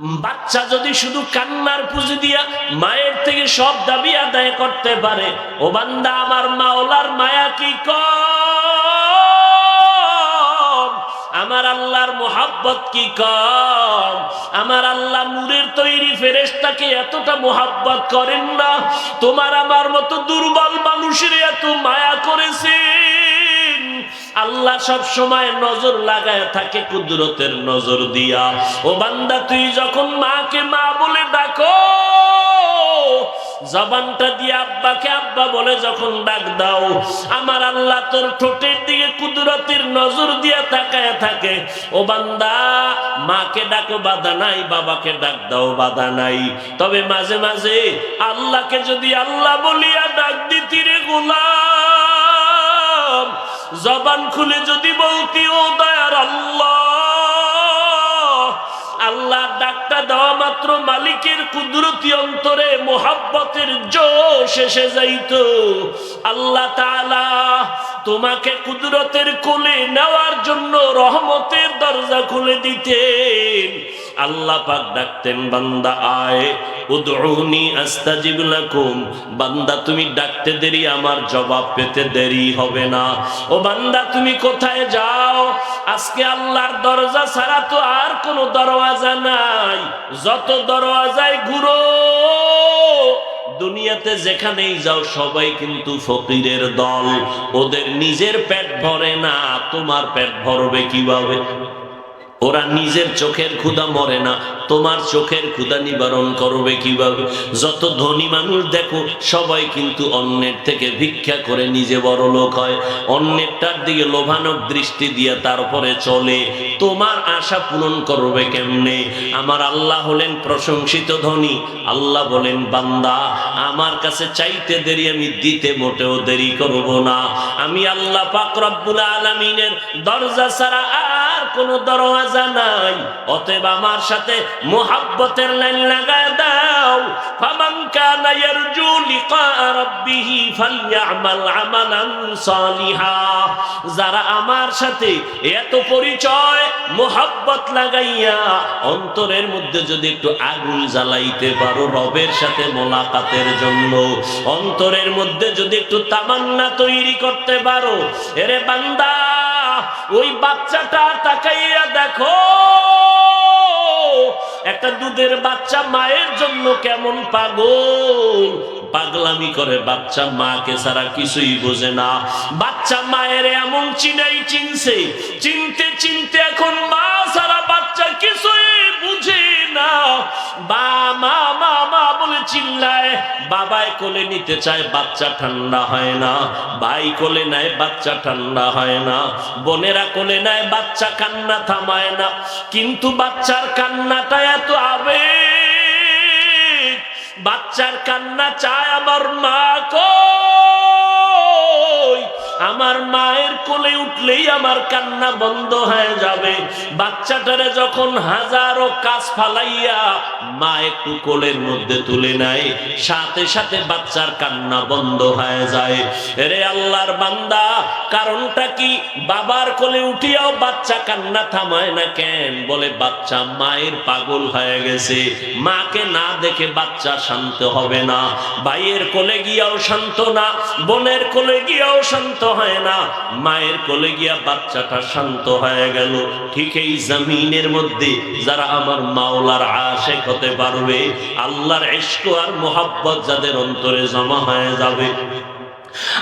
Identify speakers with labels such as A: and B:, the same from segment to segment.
A: বাচ্চা যদি শুধু কান্নার পুঁজি দিয়া মায়ের থেকে সব দাবি আদায় করতে পারে, ও বান্দা আমার মাওলার মায়া কি কম? আমার আল্লাহর মোহাব্বত কি কম? আমার আল্লাহ নূরের তৈরি ফেরেশতাকে এতটা মোহাব্বত করেন না? তোমার আমার মতো দুর্বল মানুষের এত মায়া করেছেন আল্লাহ সব সময় নজর লাগায় থাকে কুদরতের নজর দিয়া। ও বান্দা, তুই যখন মাকে মা বলে ডাকো, জবানটা দিয়ে আব্বাকে, আব্বা বলে যখন ডাক দাও, আমার আল্লাহ তোর ঠোঁটের দিকে কুদরতের নজর দিয়ে তাকায় থাকে। ও বান্দা, মাকে ডাকো, বাধা নাই, বাবাকে ডাক দাও, বাধা নাই। তবে মাঝে মাঝে আল্লাহকে যদি আল্লাহ বলিয়া ডাক দিতি রে গোলাম জবান খুলে যদি বলতি, ও দয়ার আল্লাহ আল্লাহ ডাক্তার দেওয়া মাত্র মালিকের কুদরতি অন্তরে, মোহাব্বতের জোশ এসে যাইত। আল্লাহ তাআলা তোমাকে কুদরতের কোলে নেওয়ার জন্য রহমতের দরজা খুলে দিতেন। আল্লাহ পাক ডাকতেন, বান্দা, আয়। উদউনি আস্তাজিব লাকুম। বান্দা, তুমি ডাকতে দেরি, আমার জবাব পেতে দেরি হবে না। ও বান্দা, তুমি কোথায় যাও? আজকে আল্লাহর দরজা ছাড়া তো আর কোনো দরওয়াজা নাই। যত দরওয়াজায় ঘুরো দুনিয়াতে যেখানেই যাও, সবাই কিন্তু ফকিরের দল। ওদের নিজের পেট ভরে না, তোমার পেট ভরবে কীভাবে? ওরা নিজের চোখের ক্ষুদা মরে না। তোমার চোখের ক্ষুদা নিবারণ করবে কীভাবে? যত ধনী মানুষ দেখো, সবাই কিন্তু অন্যের থেকে ভিক্ষা করে নিজে বড় লোক হয়। অন্যেরটার দিকে লোভানক দৃষ্টি দিয়ে তারপরে চলে। তোমার আশা পূরণ করবে কেমনে? আমার আল্লাহ হলেন প্রশংসিত ধনী। আল্লাহ বলেন, বান্দা, আমার কাছে চাইতে দেরি, আমি দিতে মোটেও দেরি করব না। আমি আল্লাহ পাক রব্বুল আলামিনের দরজা ছাড়া আর কোনো দরওয়াজা নাই। অতএব আমার সাথে মোহাব্বতের লাইন লাগায় দাও। আমালান সালিহা। যারা আমার সাথে এত পরিচয়, মোহাব্বত লাগাইয়া অন্তরের মধ্যে যদি একটু আগুন জ্বালাইতে পারো রবের সাথে মোলাকাতের জন্য। অন্তরের মধ্যে যদি একটু তামান্না তৈরি করতে পারো। এরে বান্দা, ওই বাচ্চাটা তাকাইয়া দেখো, একটা দুধের বাচ্চা মায়ের জন্য কেমন পাগল? পাগলামি করে বাচ্চা মাকে ছাড়া কিছুই বোঝে না। বাচ্চা মায়ের এমন চিনাই চিনছে, চিনতে চিনতে এখন মা ছাড়া বাচ্চা কিছুই বুঝে না। বা মা চিল্লায় বাবায় কোলে নিতে চায়, বাচ্চা ঠান্ডা হয় না। ভাই কোলে নেয়, বাচ্চা ঠান্ডা হয় না। বোনেরা কোলে নেয়, বাচ্চা কান্না থামায় না। কিন্তু বাচ্চার কান্নাটা এত আবেগ। বাচ্চার কান্না চায় আমার মা কই? আমার মায়ের কোলে উঠলেই আমার কান্না বন্ধ হয়ে যাবে। বাচ্চাটারে যখন হাজারো কাজ ফালাইয়া মা একটু কোলের মধ্যে তুলে নেয়, সাথে সাথে বাচ্চার কান্না বন্ধ হয়ে যায়। রে আল্লাহর বান্দা, কারণটা কি? বাবার কোলে উঠিয়াও বাচ্চা কান্না থামায় না কেন? বলে, বাচ্চা মায়ের পাগল হয়ে গেছে। মাকে না দেখে বাচ্চা শান্ত হবে না। ভাইয়ের কোলে গিয়াও শান্ত না, বোনের কোলে গিয়াও শান্ত হয় না। মায়ের কোলে গিয়া বাচ্চাটা শান্ত হয়ে গেল। ঠিক এই জমিনের মধ্যে যারা আমার মাওলার আশেক হতে পারবে, আল্লাহর ইস্ক আর মোহাব্বত যাদের অন্তরে জমা হয়ে যাবে।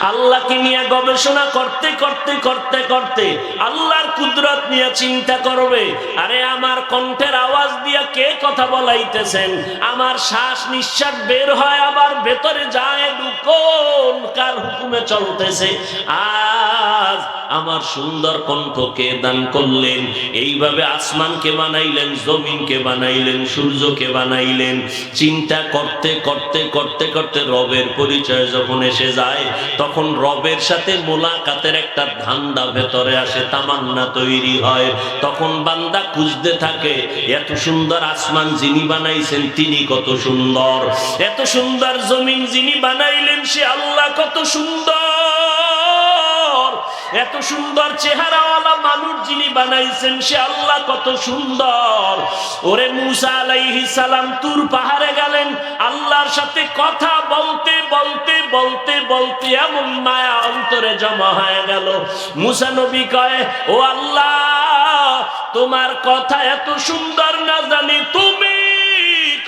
A: আল্লাহকে নিয়ে গবেষণা করতে করতে করতে করতে আল্লাহর কুদরত নিয়ে চিন্তা করবে। আরে আমার কণ্ঠের আওয়াজ দিয়ে কে কথা বলাইতেছেন? আমার শ্বাস নিঃশ্বাস বের হয়, আবার ভেতরে যায় কোন কার হুকুমে চলতেছে? আজ আমার সুন্দর কণ্ঠকে দান করলেন। এইভাবে আসমানকে বানাইলেন, জমিনকে বানাইলেন, সূর্যকে বানাইলেন। চিন্তা করতে করতে করতে করতে রবের পরিচয় যখন এসে যায়, তখন রবের সাথে মোলাকাতের একটা ধান্দা ভেতরে আসে, তামান্না তৈরি হয়। তখন বান্দা খুঁজতে থাকে, এত সুন্দর আসমান যিনি বানাইছেন, তিনি কত সুন্দর। এত সুন্দর জমিন যিনি বানাইলেন, সে আল্লাহ কত সুন্দর। এত সুন্দর চেহারাওয়ালা মানুষ যিনি বানাইছেন, সে আল্লাহ কত সুন্দর। ওরে মুসা আলাইহি সালাম, তুর পাহাড়ে গেলেন, আল্লাহর সাথে কথা বলতে বলতে বলতে বলতে এমন মায়া অন্তরে জমা হয়ে গেল। মুসা নবী কয়, ও আল্লাহ, তোমার কথা এত সুন্দর না জানি, তুমি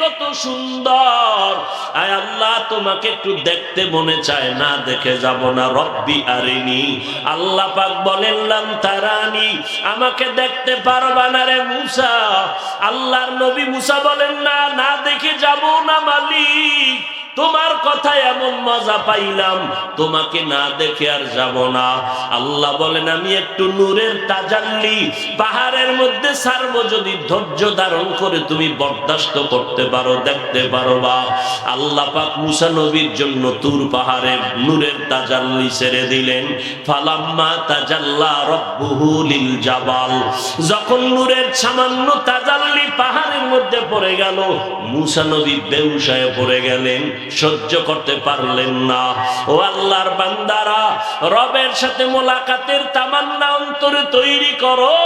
A: কত সুন্দর। আয় আল্লাহ, তোমাকে একটু দেখতে মনে চায় না, দেখে যাব না। রব্বি আরিনি। আল্লাহ পাক বলেন লাম তারানি। আমাকে দেখতে পারবা না রে মুসা। আল্লাহর নবী মুসা বলেন, না না, দেখে যাব না মালিক। তোমার কথা এমন মজা পাইলাম, তোমাকে না দেখে আর যাব না। আল্লাহ বলেন, আমি একটু নূরের তাজাল্লি, পাহাড়ের মধ্যে সারবো যদি ধৈর্য ধারণ করে তুমি বরদাস্ত করতে পারো, দেখতে পারো বা। আল্লাহ পাক মুসা নবীর জন্য তুর পাহাড়ে নূরের তাজাল্লি ছেড়ে দিলেন। ফালাম্মা তাজাল্লা রব্বুহু লিল জাবাল। যখন নূরের সামান্য তাজাল্লি পাহাড়ের মধ্যে পড়ে গেল, মুসা নবী বেউসায় পড়ে গেলেন। সহ্য করতে পারলেন না। ও আল্লাহর বান্দারা, রবের সাথে মোলাকাতের তামান্না অন্তরে তৈরি করো।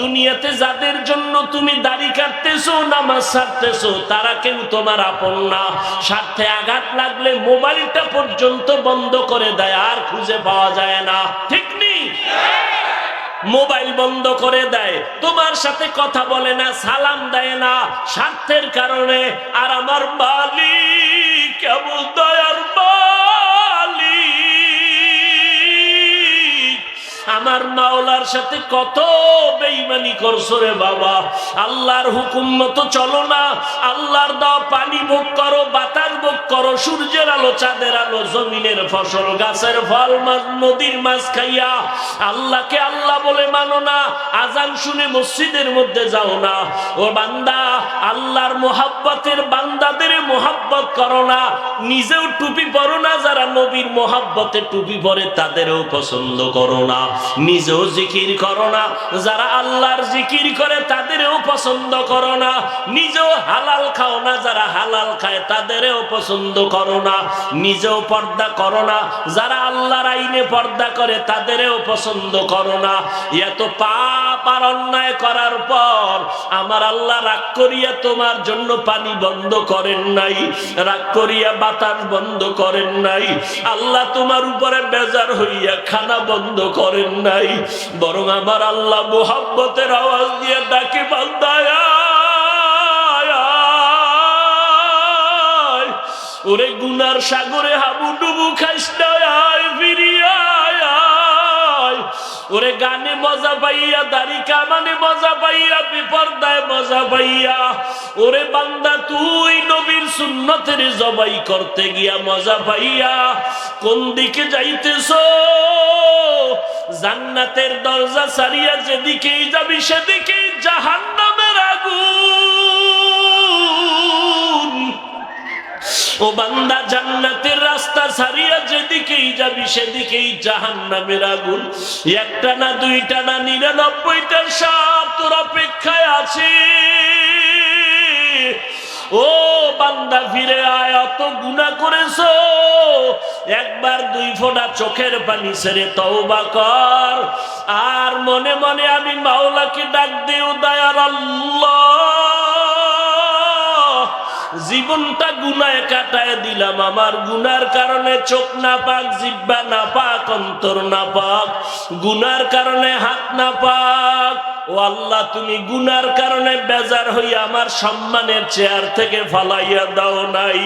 A: দুনিয়াতে যাদের জন্য তুমি দাড়ি কাটতেছো, নামাজ ছাড়তেছো তারা কেউ তোমার আপন না। স্বার্থে আঘাত লাগলে মোবাইলটা পর্যন্ত বন্ধ করে দেয়, আর খুঁজে পাওয়া যায় না। ঠিক নেই? মোবাইল বন্ধ করে দেয়। তোমার সাথে কথা বলে না, সালাম দেয় না। স্বার্থের কারণে আর আমার বালি কেমন দয়ার মালিক আমার মাওলার সাথে কত বেইমানি করছ রে বাবা? আল্লাহর হুকুম মতো চলো না। আল্লাহর দাও পানি ভোগ করো, বাতাস ভোগ করো, সূর্যের আলো, চাঁদের আলো, জমিনের ফসল, গাছের ফল, মাছ, নদীর মাছ খাইয়া। আল্লাহকে আল্লাহ বলে মানো না। আজান শুনে মসজিদের মধ্যে যাও না। ও বান্দা, আল্লাহর মোহাব্বতের বান্দাদের মোহাব্বত করো না। নিজেও টুপি পরো না, যারা নবীর মোহাব্বতে টুপি পরে, তাদেরও পছন্দ করো না। নিজেও জিকির করো না। যারা আল্লাহর জিকির করে, তাদেরও পছন্দ করো না। নিজেও হালাল খাও না, যারা হালাল খায়, তাদেরও পছন্দ করো না। নিজেও পর্দা করো না। যারা আল্লাহর আইনে পর্দা করে, তাদেরও পছন্দ করো না। এত পাপ আর অন্যায় করার পর আমার আল্লাহ রাগ করিয়া তোমার জন্য পানি বন্ধ করেন নাই, রাগ করিয়া বাতাস বন্ধ করেন নাই। আল্লাহ তোমার উপরে বেজার হইয়া খানা বন্ধ করেন নাই, বরং আমার আল্লাহ মোহাব্বতের আওয়াজ দিয়ে ডাকে বান্দায় ওরে গুনার সাগরে হাবুডুবু না, আয় ফিরিয়া ওরে গানে মজা পাইয়া, দাড়ি কামানে মজা পাইয়া, বিপর্দায় মজা পাইয়া। ওরে বান্দা, তুই নবীর সুন্নতের জবাই করতে গিয়া মজা পাইয়া, কোন দিকে যাইতেছ? জান্নাতের দরজা সারিয়া যেদিকেই যাবি সেদিকেই জাহান্নামের আগুন। ও বান্দা, জান্নাতের রাস্তা ছাড়িয়া যেদিকেই যাবি সেদিকেই জাহান নামের আগুন। একটা না দুইটা না নিরানব্বইটার সাপ তোর অপেক্ষায় আছে। ও বান্দা, ফিরে আয়, অত গুণা করেছ। একবার দুই ফোঁটা চোখের পানি ছেড়ে তওবা কর। আর মনে মনে আমি মাওলাকে ডাক দিও, দয়ার জীবনটা গুনায় কাটায় দিলাম, আমার গুনার কারণে চোখ না পাক জিব্বা না পাক অন্তর না পাক গুনার কারণে হাত না পাক ও আল্লাহ, তুমি গুনার কারণে বেজার হইয়া আমার সম্মানের চেয়ার থেকে ফালাইয়া দাও নাই।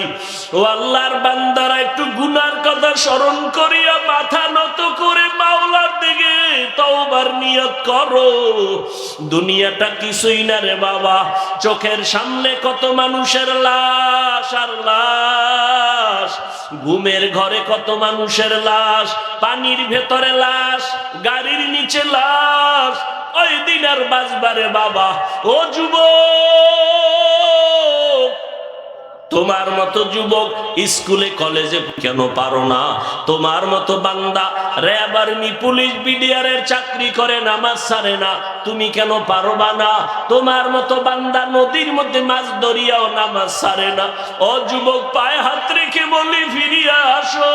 A: ও আল্লাহর বান্দারা, একটু গুনার কথা স্মরণ করিয়া মাথা নত করে মাওলার দিকে তওবার নিয়ত করো। দুনিয়াটা কিছুই না রে বাবা, চোখের সামনে কত মানুষের লাশ আর লাশ। ঘুমের ঘরে কত মানুষের লাশ, পানির ভেতরে লাশ, গাড়ির নিচে লাশ, ওই দিন আর বাজবারে বাবা, ও যুবক! তোমার মতো যুবক স্কুলে, কলেজে কেন পারো না? তোমার মতো বান্দা র্যাব আর্মি পুলিশ বিডিআরের চাকরি করে, নামাজ সারে না, তুমি কেন পারবা না? তোমার মতো বান্দা, নদীর মধ্যে মাছ ধরিয়াও নামাজ সারে না। ও যুবক, পায়ে হাত রেখে বলি, ফিরিয়া আসো।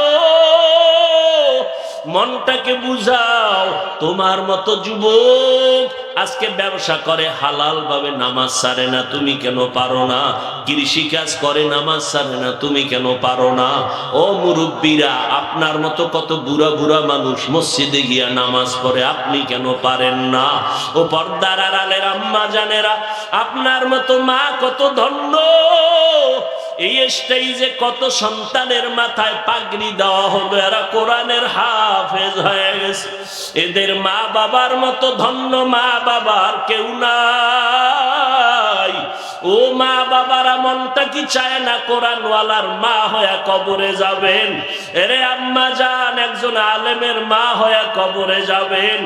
A: মনটাকে বুঝাও। তোমার মতো যুবক আজকে ব্যবসা করে হালাল ভাবে নামাজ সারে না, তুমি কেন পারো না? কৃষি কাজ করে, নামাজ সারে না, তুমি কেন পারো না? ও মুরব্বীরা, আপনার মতো কত বুড়া বুড়া মানুষ মসজিদে গিয়া নামাজ পড়ে, আপনি কেন পারেন না? ও পর্দার আড়ালের আম্মা জানেরা, আপনার মতো মা কত ধন্য? এই স্টেজে কত সন্তানের মাথায় পাগড়ি দেওয়া হলো এরা কোরআনের হাফেজ হয়ে গেছে। এদের মা বাবার মতো ধন্য মা বাবার কেউ নাই। ও মা বাবারা, মনটা কি চায় না কোরআনওয়ালার মা হয়ে কবরে যাবেন? এরে আম্মা যান একজন আলেমের মা হয়ে কবরে যাবেন।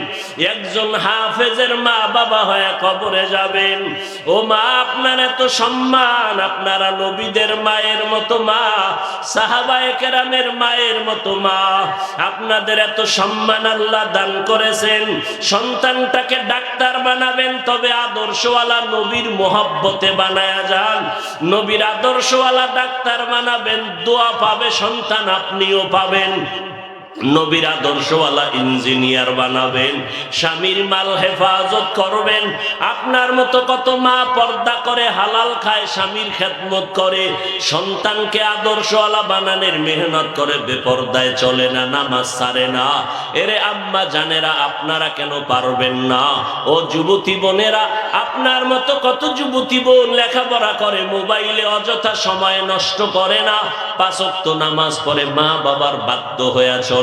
A: একজন হাফেজের মা বাবা হয়ে কবরে যাবেন। ও মা, আপনার এত সম্মান, আপনারা নবীদের মায়ের মতো মা সাহাবায়ে কেরামের মায়ের মতো মা। আপনাদের এত সম্মান আল্লাহ দান করেছেন। সন্তানটাকে ডাক্তার বানাবেন, তবে আদর্শওয়ালা নবীর মোহাব্বতে বানায়া যান। নবীর আদর্শওয়ালা ডাক্তার বানাবেন দোয়া পাবে সন্তান আপনিও পাবেন। নবীর আদর্শওয়ালা ইঞ্জিনিয়ার বানাবেন, স্বামীর মাল হেফাজত করবেন, আপনার মতো কত মা পর্দা করে হালাল খায়, স্বামীর খেদমত করে, সন্তানকে আদর্শওয়ালা বানানোর মেহনত করে, বেপর্দায় চলে না, নামাজ সারে না। এরে আম্মা জানেরা, আপনারা কেন পারবেন না? ও যুবতী বোনেরা, আপনার মতো কত যুবতী বোন লেখাপড়া করে, মোবাইলে অযথা সময় নষ্ট করে না? পাঁচক্ত নামাজ পড়ে মা বাবার বাধ্য হয়ে চলে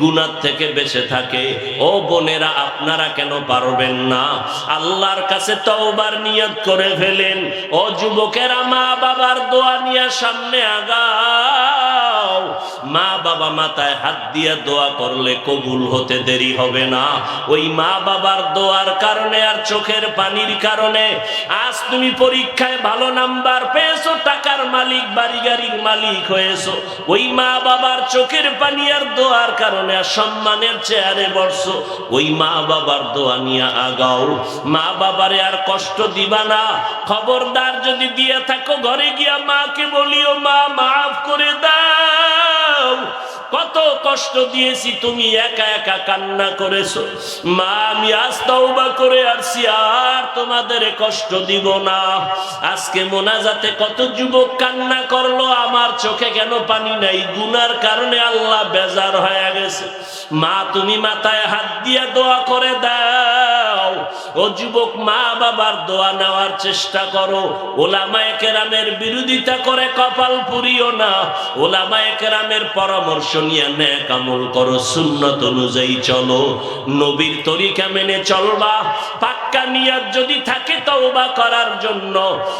A: গুনার থেকে বেঁচে থাকে। ও বোনেরা, আপনারা কেন পারবেন না? আল্লাহর কাছে তওবার নিয়ত করে ফেলেন। ও যুবকেরা মা বাবার দোয়া নিয়ে সামনে আগাও মা বাবা মাথায় হাত দিয়ে দোয়া করলে কবুল হতে দেরি হবে না। ওই মা বাবার দোয়ার কারণে আর চোখের পানির কারণে আজ তুমি পরীক্ষায় ভালো নাম্বার পেয়েছ, টাকার মালিক বাড়ি গাড়ির মালিক হয়েছো। ওই মা বাবার চোখের পানি আর দোয়ার কারণে আর সম্মানের চেয়ারে বসছো। ওই মা বাবার দোয়া নিয়ে আগাও। মা বাবারে আর কষ্ট দিবা না। খবরদার যদি দিয়ে থাকো, ঘরে গিয়া মাকে বলিও, মা, মাফ করে দাও। কত কষ্ট দিয়েছি তুমি একা একা কান্না করেছ। মা, আমি আজ তওবা করে আসছি, আর তোমাদের কষ্ট দিব না। আজকে মোনাজাতে কত যুবক কান্না করল, আমার চোখে কেন পানি নাই? গুনার কারণে আল্লাহ বেজার হয়ে গেছে। মা, তুমি মাথায় হাত দিয়ে দোয়া করে দাও। ও যুবক, মা বাবার দোয়া নেওয়ার চেষ্টা করো। ওলামায়ে কেরামের বিরোধিতা করে কপাল পুরিও না। ওলামায়ে কেরামের পরামর্শ নিয়ে নেক আমল করো, সুন্নত অনুযায়ী চলো। নবীর তরিকা মেনে চলবা। পাক্কা নিয়ত যদি থাকে তওবা করার জন্য।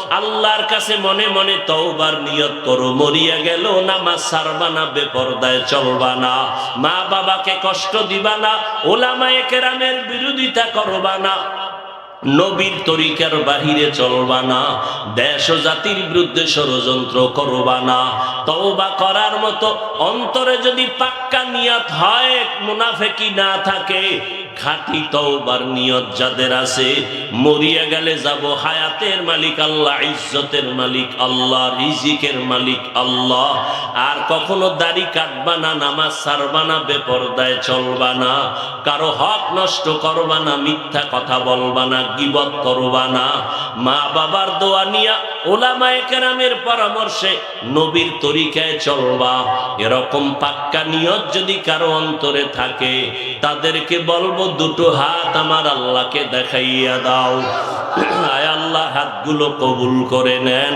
A: আল্লাহর কাছে মনে মনে তওবার নিয়ত করো, মরিয়া গেল, নামাজ সারবা না, বেপরদায় চলবা না। মা বাবাকে কষ্ট দিবা না, ওলামায়ে কেরামের বিরোধিতা করবা না। না নবীর তরিকার বাহিরে চলবা না দেশ ও জাতির বিরুদ্ধে ষড়যন্ত্র করবা না। তওবা করার মতো অন্তরে যদি পাক্কা নিয়ত হয় মুনাফেকি না থাকে, খাঁটি তওবার নিয়ত যাদের আছে, মরিয়া গেলে যাব হায়াতের মালিক আল্লাহ, ইজ্জতের মালিক আল্লাহ, রিজিকের মালিক আল্লাহ। আর কখনো দাড়ি কাটবা না, নামাজ সারবা না, বেপরদায় চলবা না, কারও হক নষ্ট করবা না, মিথ্যা কথা বলবা না গিবত করবা না মা বাবার দোয়া নিয়া ওলামায়ে কেরামের পরামর্শে নবীর তরিকায় চলবা। এরকম পাক্কা নিয়ত যদি কারও অন্তরে থাকে, তাদেরকে বলব, দুটো হাত আমার আল্লাহকে দেখাইয়া দাও। আয় আল্লাহ, হাতগুলো কবুল করে নেন।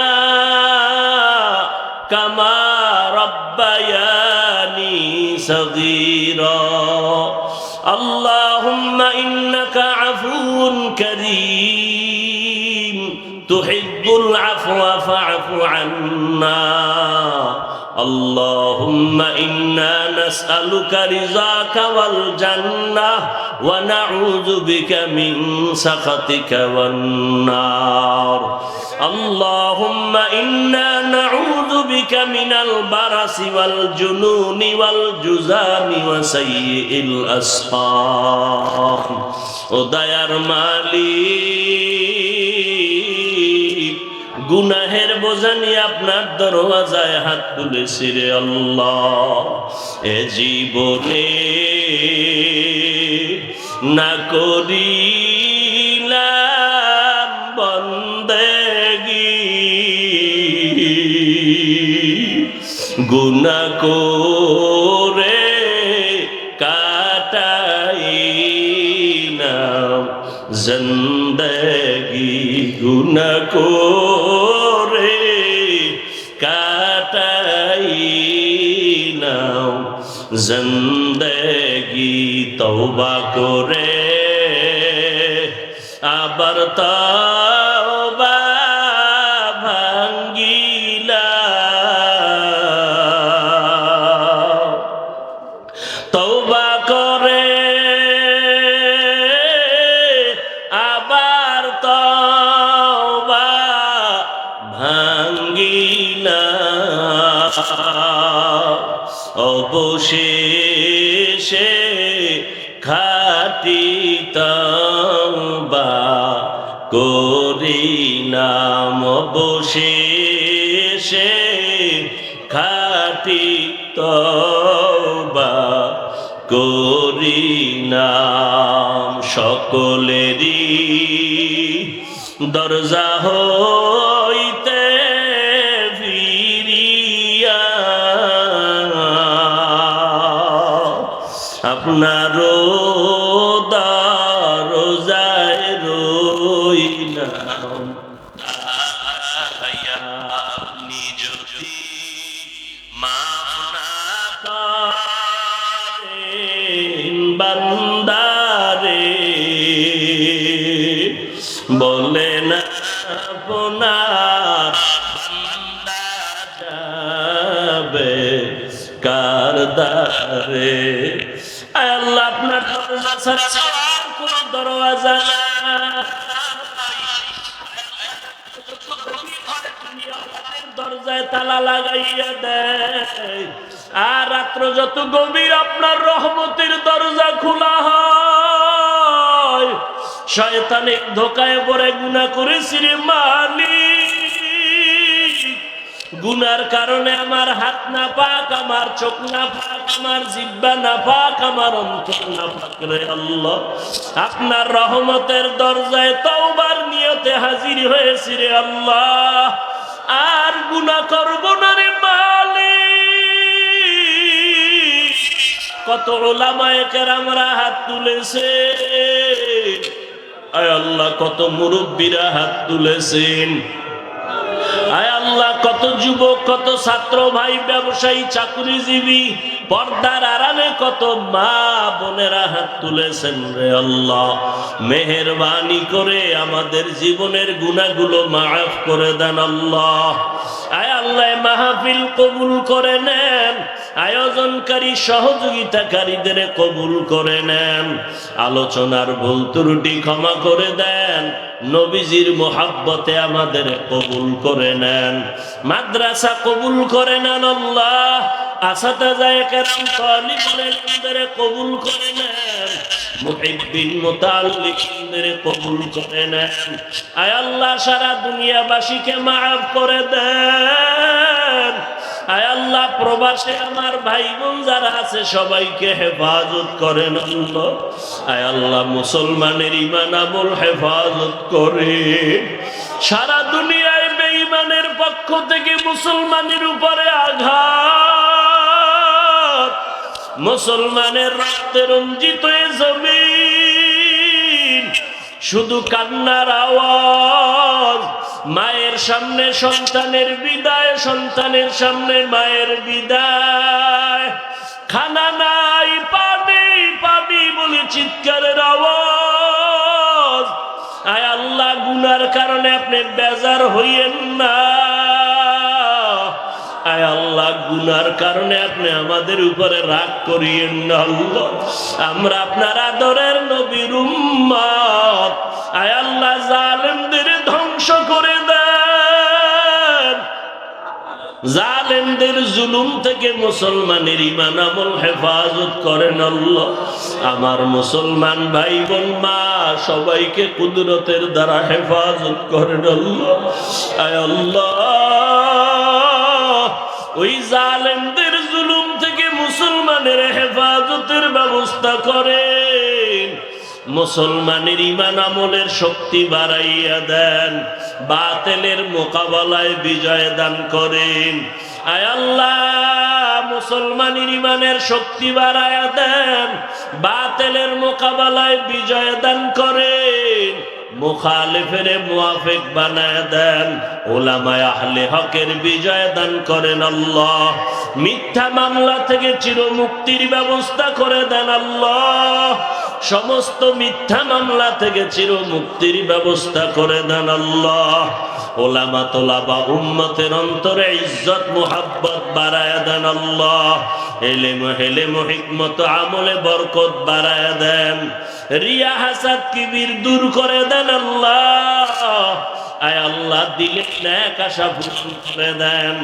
A: كما ربياني صغيرا اللهم إنك عفو كريم تحب العفو فاعف عنا اللهم إنا نسألك رضاك والجنة ونعوذ بك من سخطك والنار اللهم إنا نعوذ بك من البرس والجنون والجزام وسيء الأسقام ودير মালিক গুনাহের বোঝানি আপনার দরওয়াজায় হাত তুলেছি রে আল্লাহ এ জীবনে না করিলাম গুনা করে কাটাইলাম। জিন্দগি গুনা করে কাটাইলাম। জিন্দগি তওবা করে আবার তওবা সকলেরই দরজা হইতে ফিরিয়া। আপনারও দরজায় রইলাম। দরওয়াজা। দরজায় তালা লাগাইয়া দেয়। আর রাত্র যত গভীর আপনার রহমতের দরজা খোলা হয় শয়তানিক ধোকায় পরে গুণা করেছি রে মালিক। গুনার কারণে আমার হাত না পাক আমার চোখ না পাক আমার জিব্বা না পাক আমার অন্তর না পাক রে আল্লাহ। আপনার রহমতের দরজায় তওবার নিয়তে হাজির হয়েছি রে আল্লাহ। আর গুনাহ করব না রে মালিক। কত ওলামায়ে কেরামরা হাত তুলেছে। আয় আল্লাহ, কত মুরব্বীরা হাত তুলেছেন। আল্লাহ, কত যুবক, কত ছাত্র, ভাই, ব্যবসায়ী, চাকরিজীবী, পর্দার আড়ালে কত মা বোনেরা হাত তুলেছেন রে আল্লাহ। মেহরবানি করে আমাদের জীবনের গুণাগুলো মাফ করে দেন আল্লাহ। আয় আল্লাহ মাহফিল কবুল করে নেন। আয়োজনকারী সহযোগিতাকারীদের কবুল করে নেন। আলোচনার ভুল ত্রুটি ক্ষমা করে দেন। নবীজির মোহাব্বতে আমাদের কবুল করে নেন। মাদ্রাসা কবুল করে নেন আল্লাহ। তালিবুলের কবুল করে নেন। কবুল সারা দুনিয়াবাসীকে মাফ করে দেন। আয় আল্লাহ, প্রবাসে আমার ভাই বোন যারা আছে, সবাইকে হেফাজত করেন আল্লাহ। আয় আল্লাহ, মুসলমানের ইমান আমল হেফাজত করে। সারা দুনিয়ায় বেঈমানের পক্ষ থেকে মুসলমানের উপরে আঘাত। মুসলমানের রক্তে রঞ্জিত এ জমিন, শুধু কান্নার আওয়াজ। মায়ের সামনে সন্তানের বিদায়, সন্তানের সামনে মায়ের বিদায়। খানা নাই পানি পানি বলে চিৎকারের আওয়াজ। আয় আল্লাহ, গুনার কারণে আপনি বেজার হইয়েন না। আয় আল্লাহ, গুনার কারণে আপনি আমাদের উপরে রাগ করিয়েন না আল্লাহ। আমরা আপনার আদরের নবীর উম্মত। আয় আল্লাহ, জালেমদের ধ্বংস করে জালেমদের জুলুম থেকে মুসলমানের ইমান আমল হেফাজত করেন আল্লাহ। আমার মুসলমান ভাই বোন মা, সবাইকে কুদরতের দ্বারা হেফাজত করেন আল্লাহ। আয় আল্লাহ, ওই জালেমদের জুলুম থেকে মুসলমানের হেফাজতের ব্যবস্থা করেন। মুসলমানের ইমান আমলের শক্তি বাড়াইয়া দেন, বাতেলের মোকাবেলায় বিজয় দান করেন। আয় আল্লাহ, মুসলমানের ইমানের শক্তি বাড়াইয়া দেন, বাতেলের মোকাবেলায় বিজয় দান করেন। বানায় দেন ওলামায় আহলে হকের বিজয় দান করেন আল্লাহ। মিথ্যা মামলা থেকে চির মুক্তির ব্যবস্থা করে দেন আল্লাহ। সমস্ত মিথ্যা মামলা থেকে চির মুক্তির ব্যবস্থা করে দেন আল্লাহ। ওলামা তোলাবা উম্মতের অন্তরে ইজ্জত, মোহাব্বত বাড়ায় দেন আল্লাহ। আমলে হাসাদ দূর করে দেন আল্লাহ। আল্লাহ দিলে করে দেন।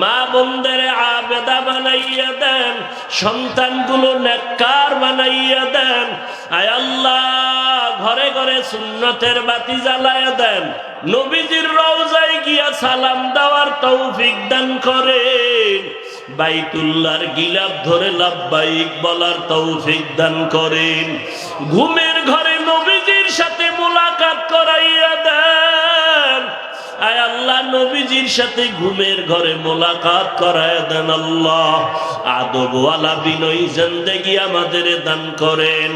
A: মা বোনদের আবেদা বানাইয়া দেন, সন্তানগুলো বানাইয়া দেন। আয় আল্লাহ ঘরে ঘরে সুন্নতের বাতি জ্বালায়া দেন। নবীজির রওজায় গিয়া সালাম দেওয়ার তৌফিক দান করেন। বাইতুল্লাহর গিলাপ ধরে লাভবাইক বলার তৌফিক দান করেন। ঘুমের ঘরে নবীজির সাথে মোলাকাত করাইয়া দেন। নবীজির সাথে ঘুমের ঘরে মোলাকাত করায় দেন আল্লাহ। আদবওয়ালা বিনয়ী জিন্দেগি আমাদের দান করেন।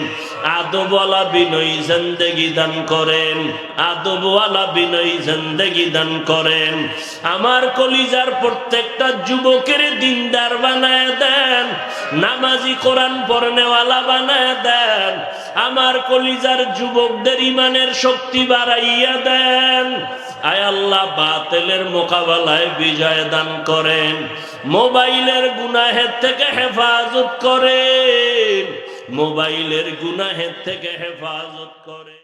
A: আদবওয়ালা বিনয়ী জিন্দেগি দান করেন, আদবওয়ালা বিনয়ী জিন্দেগি দান করেন। আমার কলিজার প্রত্যেকটা যুবকের দিনদার বানায় দেন, নামাজি কোরআন পড়নেওয়ালা বানায় দেন, আমার কলিজার যুবকদের ইমানের শক্তি বাড়াইয়া দেন। আয় আল্লাহ, বাতেলের মোকাবেলায় বিজয় দান করেন, মোবাইলের গুনাহের থেকে হেফাজত করেন। মোবাইলের গুনাহের থেকে হেফাজত করেন